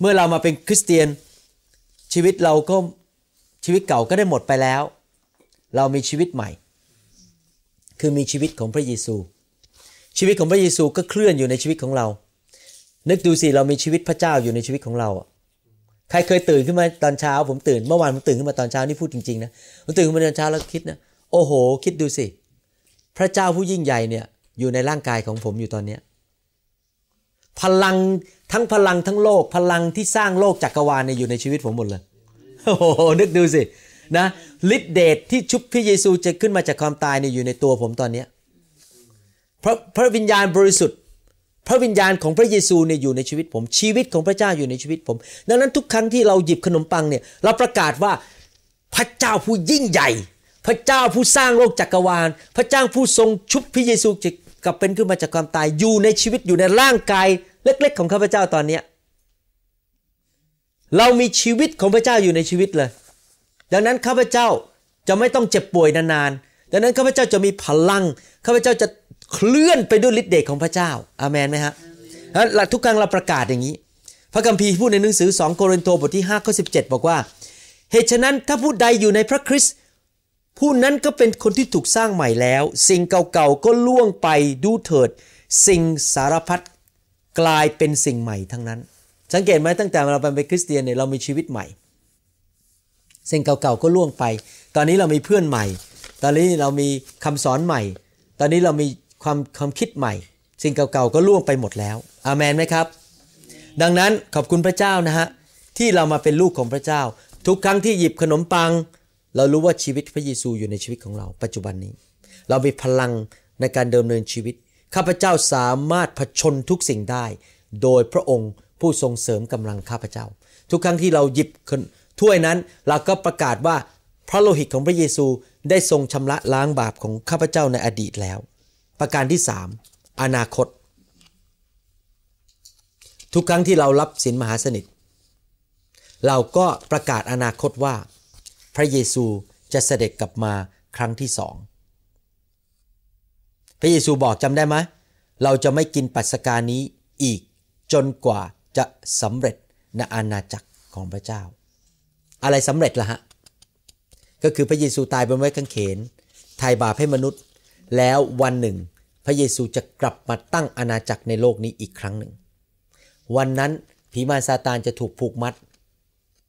เมื่อเรามาเป็นคริสเตียนชีวิตเราก็ชีวิตเก่าก็ได้หมดไปแล้ว เรามีชีวิตใหม่ คือมีชีวิตของพระเยซู ชีวิตของพระเยซูก็เคลื่อนอยู่ในชีวิตของเรา นึกดูสิเรามีชีวิตพระเจ้าอยู่ในชีวิตของเราใครเคยตื่นขึ้นมาตอนเช้า ผมตื่นเมื่อวานผมตื่นขึ้นมาตอนเช้านี่พูดจริงๆนะผมตื่นขึ้นมาตอนเช้าแล้วคิดนะโอ้โห คิดดูสิ พระเจ้าผู้ยิ่งใหญ่เนี่ยอยู่ในร่างกายของผมอยู่ตอนเนี้ย พลังทั้งพลังทั้งโลก พลังที่สร้างโลกจักรวาลเนี่ยอยู่ในชีวิตผมหมดเลยโอ้โหนึกดูสินะฤทธิเดชที่ชุบพระเยซูจะขึ้นมาจากความตายเนี่ยอยู่ในตัวผมตอนเนี้ยพระพระวิญญาณบริสุทธิ์ พระวิญญาณของพระเยซูเนี่ยอยู่ในชีวิตผม ชีวิตของพระเจ้าอยู่ในชีวิตผม ดังนั้นทุกครั้งที่เราหยิบขนมปังเนี่ยเราประกาศว่าพระเจ้าผู้ยิ่งใหญ่ พระเจ้าผู้สร้างโลกจักรวาล พระเจ้าผู้ทรงชุบพระเยซูจะ กลับเป็นขึ้นมาจากความตายอยู่ในชีวิตอยู่ในร่างกายเล็ก ๆ ของข้าพเจ้าตอนเนี้ยเรามีชีวิตของพระเจ้าอยู่ในชีวิตเลย ดังนั้นข้าพเจ้าจะไม่ต้องเจ็บป่วยนานๆดังนั้นข้าพเจ้าจะมีพลังข้าพเจ้าจะเคลื่อนไปด้วยฤทธิ์เดชของพระเจ้าอาเมนไหมฮะแล้วทุกครั้งเราประกาศอย่างนี้ พระคัมภีร์พูดในหนังสือ 2 โครินธ์บทที่5ข้อ17 บอกว่า เหตุฉะนั้นถ้าผู้ใดอยู่ในพระคริสต์ ผู้นั้นก็เป็นคนที่ถูกสร้างใหม่แล้ว สิ่งเก่าๆก็ล่วงไปดูเถิด สิ่งสารพัดกลายเป็นสิ่งใหม่ทั้งนั้น สังเกตไหมตั้งแต่เราเป็นคริสเตียนเนี่ยเรามีชีวิตใหม่ สิ่งเก่าๆก็ล่วงไป ตอนนี้เรามีเพื่อนใหม่ ตอนนี้เรามีคำสอนใหม่ ตอนนี้เรามีความความคิดใหม่ สิ่งเก่าๆก็ล่วงไปหมดแล้วอามันไหมครับ ดังนั้นขอบคุณพระเจ้านะฮะที่เรามาเป็นลูกของพระเจ้า ทุกครั้งที่หยิบขนมปัง เรารู้ว่าชีวิตพระเยซูอยู่ในชีวิตของเรา ปัจจุบันนี้ เรามีพลังในการเดิมเนินชีวิต ข้าพเจ้าสามารถผชนทุกสิ่งได้ โดยพระองค์ผู้ทรงเสริมกำลังข้าพเจ้า ทุกครั้งที่เราหยิบถ้วยนั้น เราก็ประกาศว่าพระโลหิตของพระเยซูได้ทรงชำระล้างบาปของข้าพเจ้าในอดีตแล้ว ประการที่สามอนาคต ทุกครั้งที่เรารับสินมหาสนิท เราก็ประกาศอนาคตว่า พระเยซูจะเสด็จกลับมาครั้งที่สอง พระเยซูบอกจำได้ไหมเราจะไม่กินปัสกานี้อีกจนกว่าจะสำเร็จในอาณาจักรของพระเจ้า อะไรสำเร็จล่ะฮะ ก็คือพระเยซูตายบนไม้กางเขนไถ่บาปให้มนุษย์ แล้ววันหนึ่ง พระเยซูจะกลับมาตั้งอาณาจักรในโลกนี้อีกครั้งหนึ่ง วันนั้นผีมารซาตานจะถูกผูกมัด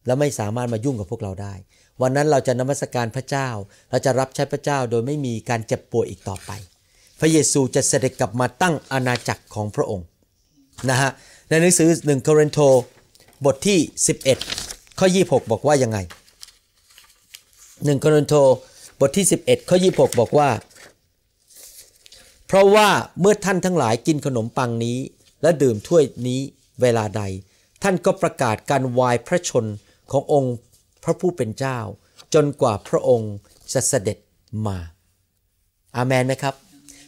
และไม่สามารถมายุ่งกับพวกเราได้ วันนั้นเราจะนมัสการพระเจ้า เราจะรับใช้พระเจ้าโดยไม่มีการเจ็บป่วยอีกต่อไป พระเยซูจะเสด็จกลับมาตั้งอาณาจักรของพระองค์นะฮะในหนังสือหนึ่งโครินโตบทที่ 11 ข้อ 26 บอกว่ายังไงหนึ่งโครินโตบทที่ 11 ข้อ 26 บอกว่า เพราะว่าเมื่อท่านทั้งหลายกินขนมปังนี้ และดื่มถ้วยนี้เวลาใด ท่านก็ประกาศการวายพระชน ขององค์พระผู้เป็นเจ้า จนกว่าพระองค์จะเสด็จมา อาเมนไหมครับ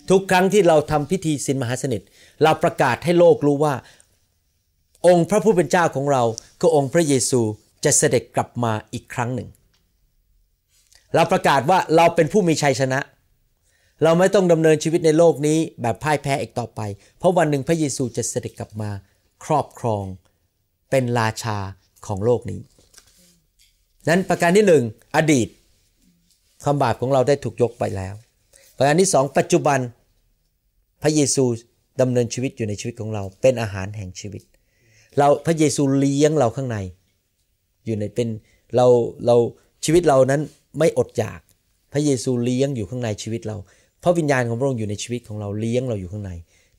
ทุกครั้งที่เราทำพิธีสินมหาสนิท เราประกาศให้โลกรู้ว่า องค์พระผู้เป็นเจ้าของเราคือองค์พระเยซูจะเสด็จกลับมาอีกครั้งหนึ่ง เราประกาศว่าเราเป็นผู้มีชัยชนะ เราไม่ต้องดำเนินชีวิตในโลกนี้แบบพ่ายแพ้อีกต่อไป เพราะวันหนึ่งพระเยซูจะเสด็จกลับมาครอบครองเป็นราชาของโลกนี้ นั้นประการที่หนึ่งอดีตความบาปของเราได้ถูกยกไปแล้ว ประการที่สองปัจจุบันพระเยซูดำเนินชีวิตอยู่ในชีวิตของเรา เป็นอาหารแห่งชีวิต เราพระเยซูเลี้ยงเราข้างใน อยู่ในเป็นเราเราชีวิตเรานั้นไม่อดอยาก พระเยซูเลี้ยงอยู่ข้างในชีวิตเราพระวิญญาณของพระองค์อยู่ในชีวิตของเราเลี้ยงเราอยู่ข้างใน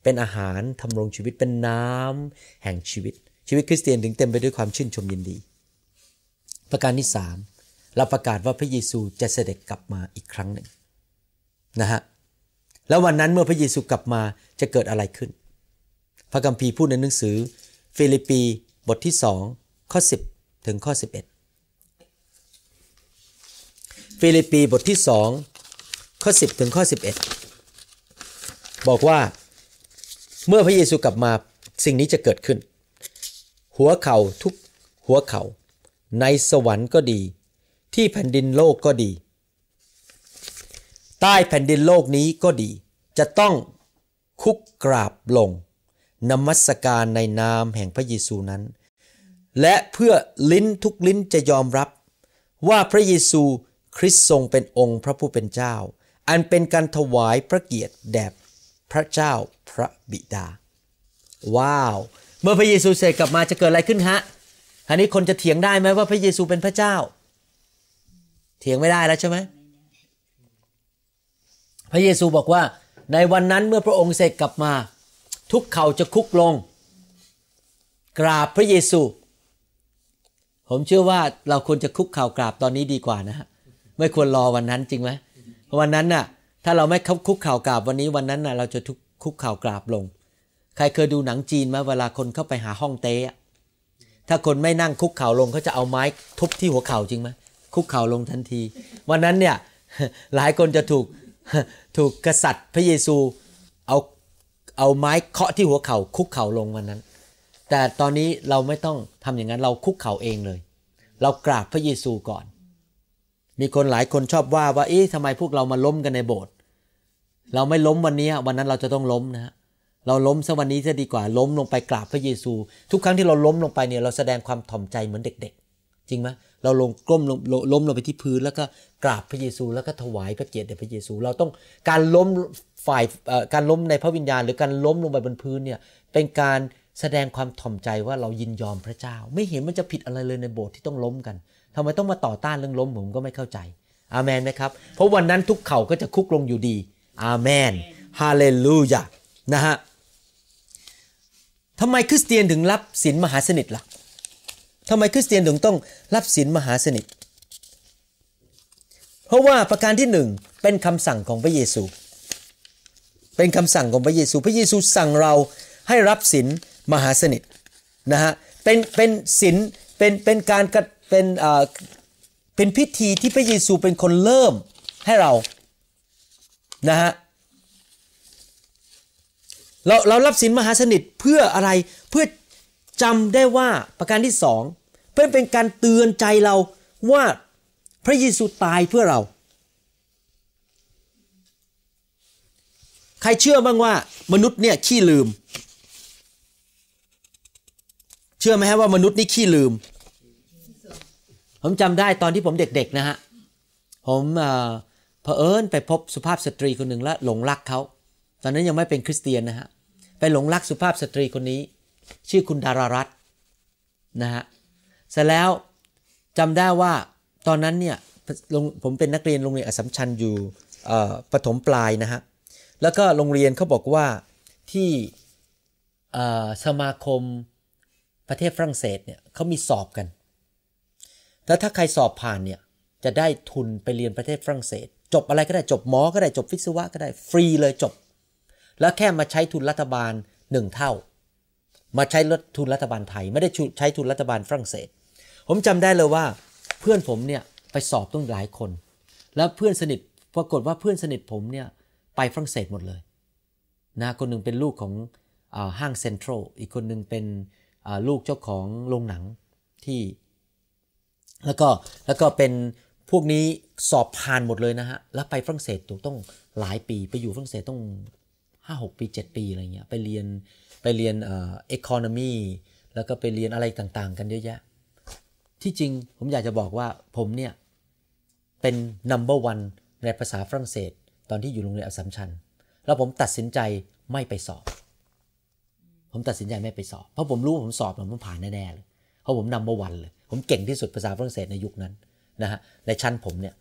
เป็นอาหารทำรงชีวิตเป็นน้ำแห่งชีวิต ชีวิตคริสเตียนถึงเต็มไปด้วยความชื่นชมยินดี ประการที่สามเราประกาศว่าพระเยซูจะเสด็จกลับมาอีกครั้งหนึ่งนะฮะแล้ววันนั้นเมื่อพระเยซูกลับมาจะเกิดอะไรขึ้น พระคัมภีร์พูดในหนังสือ ฟิลิปปีบทที่สองข้อ 10 ถึงข้อ 11 ฟิลิปปีบทที่สองข้อ 10 ถึงข้อ 11 บอกว่าเมื่อพระเยซูกลับมาสิ่งนี้จะเกิดขึ้น หัวเข่าทุกหัวเข่า ในสวรรค์ก็ดี ที่แผ่นดินโลกก็ดี ใต้แผ่นดินโลกนี้ก็ดี จะต้องคุกกราบลงนมัสการในนามแห่งพระเยซูนั้น และเพื่อลิ้นทุกลิ้นจะยอมรับ ว่าพระเยซูคริสต์ทรงเป็นองค์พระผู้เป็นเจ้า อันเป็นการถวายพระเกียรติแด่พระเจ้าพระบิดา ว้าว เมื่อพระเยซูเสร็จกลับมาจะเกิดอะไรขึ้นฮะ อันนี้คนจะเถียงได้ไหมว่าพระเยซูเป็นพระเจ้า เถียงไม่ได้แล้วใช่ไหมพระเยซูบอกว่าในวันนั้นเมื่อพระองค์เสร็จกลับมา ทุกเขาจะคุกลง กราบพระเยซู ผมเชื่อว่าเราควรจะคุกเข่ากราบตอนนี้ดีกว่านะฮะไม่ควรรอวันนั้นจริงไหมเพราะวันนั้นน่ะ ถ้าเราไม่คุกเข่ากราบวันนี้วันนั้นน่ะ เราจะทุกคุกเข่ากราบลง ใครเคยดูหนังจีนไหมเวลาคนเข้าไปหาห้องเต้ ถ้าคนไม่นั่งคุกเข่าลงเขาจะเอาไม้ทุบที่หัวเข่าจริงไหมคุกเข่าลงทันที วันนั้นเนี่ยหลายคนจะถูกถูกกษัตริย์พระเยซูเอาเอาไม้เคาะที่หัวเขา่าคุกเข่าลงวันนั้น แต่ตอนนี้เราไม่ต้องทำอย่างนั้นเราคุกเข่าเองเลย เรากราบพระเยซูก่อน มีคนหลายคนชอบว่าว่าเอ๊ะทำไมพวกเรามาล้มกันในโบสถ์เราไม่ล้มวันนี้วันนั้นเราจะต้องล้มนะฮะ เราล้มซะวันนี้จะดีกว่าล้มลงไปกราบพระเยซู ทุกครั้งที่เราล้มลงไปเนี่ยเราแสดงความถ่อมใจเหมือนเด็ก ๆ จริงไหมเราลงกล้มลงล้มลงไปที่พื้นแล้วก็กราบพระเยซู แล้วก็ถวายพระเกียรติแด่พระเยซู เราต้องการล้มฝ่ายการล้มในพระวิญญาณ หรือการล้มลงไปบนพื้นเนี่ยเป็นการแสดงความถ่อมใจว่าเรายินยอมพระเจ้า ไม่เห็นมันจะผิดอะไรเลยในโบสถ์ที่ต้องล้มกันทำไมต้องมาต่อต้านเรื่องล้มผมก็ไม่เข้าใจ อาเมนไหมครับ เพราะวันนั้นทุกเข่าก็จะคุกลงอยู่ดี อาเมนฮาเลลูยานะฮะ ทำไมคริสเตียนถึงรับศีลมหาสนิทละ่ะทำไมคริสเตียนถึงต้องรับศีลมหาสนิท เพราะว่าประการที่หนึ่งเป็นคำสั่งของพระเยซู เป็นคำสั่งของพระเยซู พระเยซูสั่งเราให้รับศีลมหาสนิทนะฮะ เป็นเป็นศีลเป็นเป็นการเป็นอ่อเป็นพิธีที่พระเยซูเป็นคนเริ่มให้เรานะฮะ เราเรารับศีลมหาสนิทเพื่ออะไรเพื่อจำได้ว่าประการที่สองเพื่อเป็นการเตือนใจเราว่าพระเยซูตายเพื่อเรา ใครเชื่อบ้างว่ามนุษย์เนี่ยขี้ลืม เชื่อไหมฮะว่ามนุษย์นี่ขี้ลืม ผมจำได้ตอนที่ผมเด็กๆนะฮะ ผมเผอิญไปพบสุภาพสตรีคนหนึ่งแล้วหลงรักเขาตอนนั้นยังไม่เป็นคริสเตียนนะฮะ ไปหลงรักสุภาพสตรีคนนี้ ชื่อคุณดารารัตนะฮะเสร็จแล้วจำได้ว่าตอนนั้นเนี่ยผมเป็นนักเรียนโรงเรียนอสมชัญอยู่ปฐมปลายนะฮะแล้วก็โรงเรียนเขาบอกว่าที่สมาคมประเทศฝรั่งเศสเนี่ยเขามีสอบกัน แล้วถ้าใครสอบผ่านเนี่ยจะได้ทุนไปเรียนประเทศฝรั่งเศส จบอะไรก็ได้จบหมอก็ได้จบวิศวะก็ได้ฟรีเลยจบ แล้วแค่มาใช้ทุนรัฐบาลหนึ่งเท่า มาใช้รถทุนรัฐบาลไทย ไม่ได้ใช้ทุนรัฐบาลฝรั่งเศส ผมจำได้เลยว่า เพื่อนผมเนี่ยไปสอบต้องหลายคน แล้วเพื่อนสนิทปรากฏว่าเพื่อนสนิทผมเนี่ยไปฝรั่งเศสหมดเลยนะคนหนึ่งเป็นลูกของอห้างเซ็นทรัลอีกคนหนึ่งเป็นลูกเจ้าของโรงหนังที่ แล้วก็แล้วก็เป็นพวกนี้สอบผ่านหมดเลยนะฮะ แล้วไปฝรั่งเศสต้องหลายปี ไปอยู่ฝรั่งเศสต้อง ห้าหกปีเจ็ดปีอะไรเงี้ยไปเรียนไปเรียนเอ็กคอนมีแล้วก็ไปเรียนอะไรต่างๆ กันเยอะแยะ ที่จริงผมอยากจะบอกว่าผมเนี่ย เป็น number one ในภาษาฝรั่งเศส ตอนที่อยู่โรงเรียนอสัมชัญแล้วผมตัดสินใจไม่ไปสอบ ผมตัดสินใจไม่ไปสอบ เพราะผมรู้ว่าผมสอบผมผ่านแน่ๆเลยเพราะผม number one เลย ผมเก่งที่สุดภาษาฝรั่งเศสในยุคนั้นนะฮะในชั้นผมเนี่ย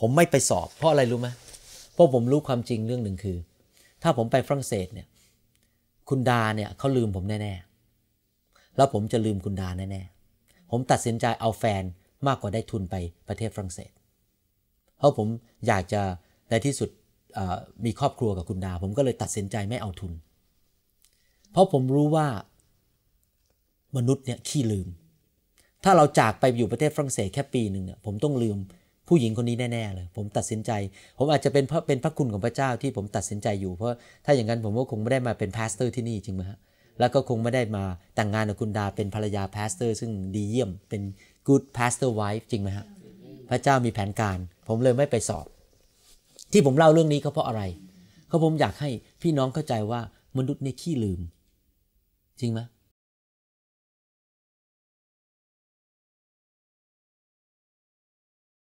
ผมไม่ไปสอบ เพราะอะไรรู้ไหมเพราะผมรู้ความจริงเรื่องหนึ่งคือ ถ้าผมไปฝรั่งเศสเนี่ย คุณดาเนี่ยเขาลืมผมแน่ๆ แล้วผมจะลืมคุณดาแน่ๆ ผมตัดสินใจเอาแฟนมากกว่าได้ทุนไปประเทศฝรั่งเศส เพราะผมอยากจะในที่สุดมีครอบครัวกับคุณดา ผมก็เลยตัดสินใจไม่เอาทุน เพราะผมรู้ว่ามนุษย์เนี่ยขี้ลืม ถ้าเราจากไปอยู่ประเทศฝรั่งเศสแค่ปีหนึ่งเนี่ยผมต้องลืม ผู้หญิงคนนี้แน่ๆเลย ผมตัดสินใจ ผมอาจจะเป็นเพราะเป็นพระคุณของพระเจ้าที่ผมตัดสินใจอยู่เพราะถ้าอย่างนั้นผมก็คงไม่ได้มาเป็นพาสเตอร์ที่นี่จริงไหมฮะแล้วก็คงไม่ได้มาแต่งงานกับคุณดาเป็นภรรยาพาสเตอร์ ซึ่งดีเยี่ยมเป็น good pastor wife จริงไหมฮะพระเจ้ามีแผนการ ผมเลยไม่ไปสอบ ที่ผมเล่าเรื่องนี้ก็เพราะอะไรเพราะผมอยากให้พี่น้องเข้าใจว่ามนุษย์ในขี้ลืม จริงไหม